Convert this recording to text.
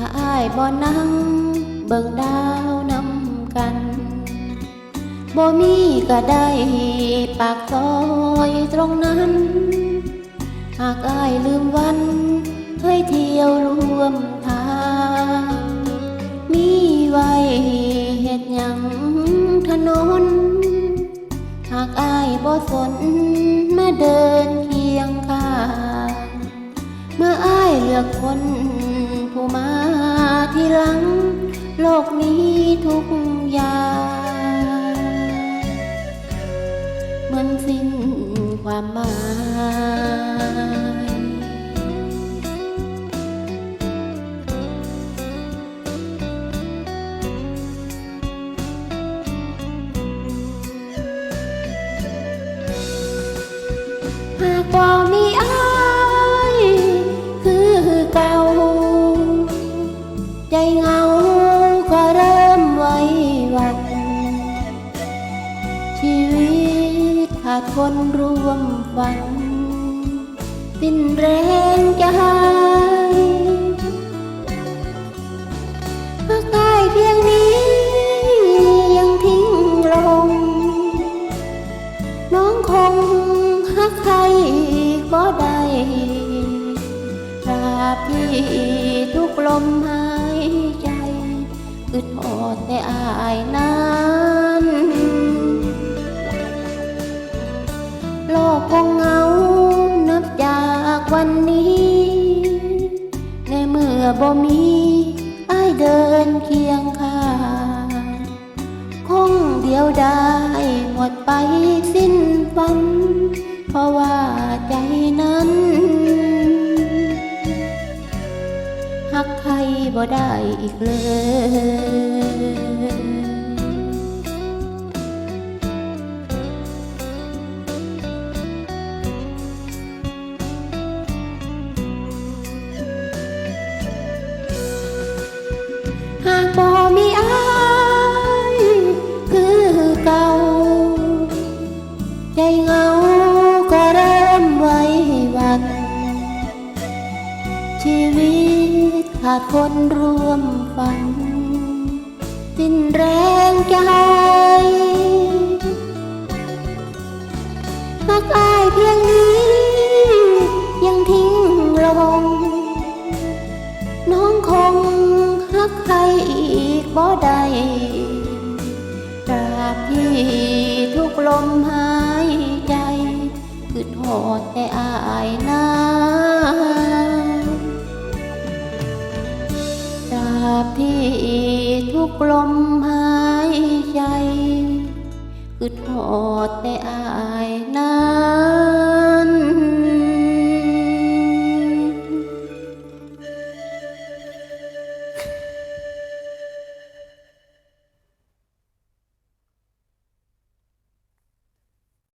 หากอายบ่นั่งเบิ่งดาวนำกันบ่มีก็ได้ปากซอยตรงนั้น หากอายลืมวันเคยเที่ยวร่วมทาง มีไว้เฮ็ดหยังถนน หากอายบ่สนมาเดินเคียงข้างเมื่ออายเลือกคน มาที่หลัง โลกนี้ทุกอย่างเหมือนสิ้นความหมาย ใจเหงาก็เริ่มไว้วัน ชีวิตขาดคนร่วมฝัน สิ้นแรงใจหากได้เพียงนี้ยังทิ้งลง น้องคงหักใครก็ได้ตราบที่ทุกลมหายายนั้นโลกคงเงานับจากวันนี้ ในเมื่อบ่มีไอเดินเคียงข้างคงเดียวได้หมดไปสิ้นฝัน เพราะว่าใจนั้นหักใครบ่ได้อีกเลย ชีวิตขาดคนร่วมฝัน สิ้นแรงใจหากอายเพียงนี้ ยังทิ้งลงน้องคงหักใครอีกบ่ได้ตราบที่ทุกลมหายใจคือโทษแต่อายนา ตราบที่ทุกลมหายใจคือทอดแต่อาย